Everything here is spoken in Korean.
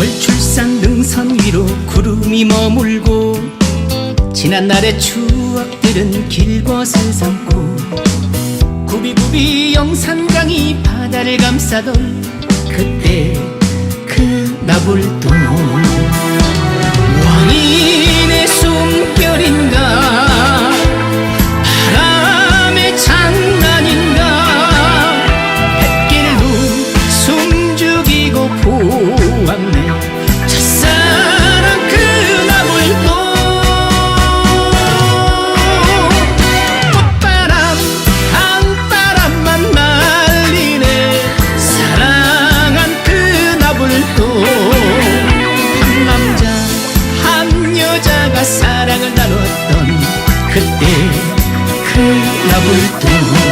월출산 능선 위로 구름이 머물고 지난 날의 추억들은 길벗을 삼고 구비구비 영산강이 바다를 감싸던 그때 그 나불동 на биту.